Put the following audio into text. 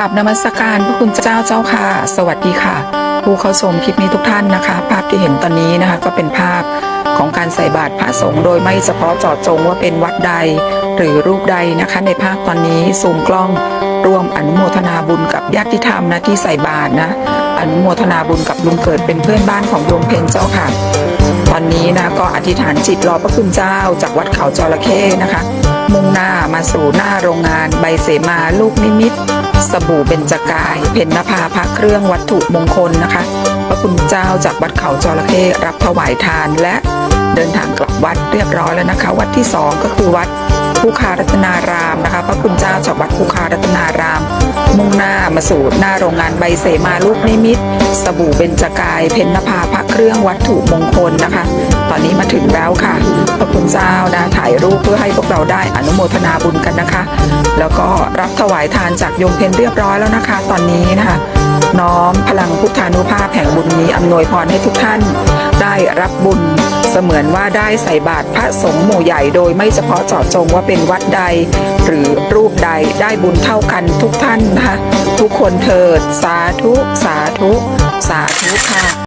กับนมัสการพระคุณเจ้าเจ้าค่ะ สวัสดีค่ะ ผู้เข้าชมคลิปนี้ทุกท่านนะคะ ภาพที่เห็นตอนนี้นะคะ ก็เป็นภาพของการใส่บาตรพระสงฆ์โดยไม่เฉพาะเจาะจงว่าเป็นวัดใด หรือรูปใดนะคะ ในภาพตอนนี้ซูมกล้องร่วมอนุโมทนาบุญกับญาติธรรมนะที่ใส่บาตรนะ อนุโมทนาบุญกับลุงเกิดเป็นเพื่อนบ้านของโยมเพนเจ้าค่ะ ตอนนี้นะก็อธิษฐานจิตรอพระคุณเจ้าจากวัดเขาจระเข้นะคะ มุ่งหน้ามาสู่หน้าโรงงานใบเสมาลูกนิมิต สบู่เบญจกาย เพนนภาพระเครื่องวัตถุมงคลนะคะ พระคุณเจ้าจากวัดเขาจระเข้รับถวายทานและเดินทางกลับวัดเรียบร้อยแล้วนะคะ วัดที่สองก็คือวัดภูคารัตนารามนะคะ พระคุณเจ้าจากวัดภูคารัตนาราม มุ่งหน้ามาสู่หน้าโรงงานใบเสมาลูกนิมิต สบู่เบญจกาย เพนนภาพระ เครื่องวัตถุมงคลนะคะ ตอนนี้มาถึงแล้วค่ะพระคุณเจ้านะถ่ายรูปเพื่อให้พวกเราได้อนุโมทนาบุญกันนะคะ แล้วก็รับถวายทานจากโยมเพนเรียบร้อยแล้วนะคะ ตอนนี้นะคะ น้อมพลังพุทธานุภาพแห่งบุญนี้อำนวยพรให้ทุกท่าน ได้รับบุญเสมือนว่าได้ใส่บาตรพระสงฆ์หมู่ใหญ่โดยไม่เฉพาะเจาะจงว่าเป็นวัดใด หรือรูปใดได้บุญเท่ากันทุกท่านนะคะทุกคนเถิดสาธุสาธุ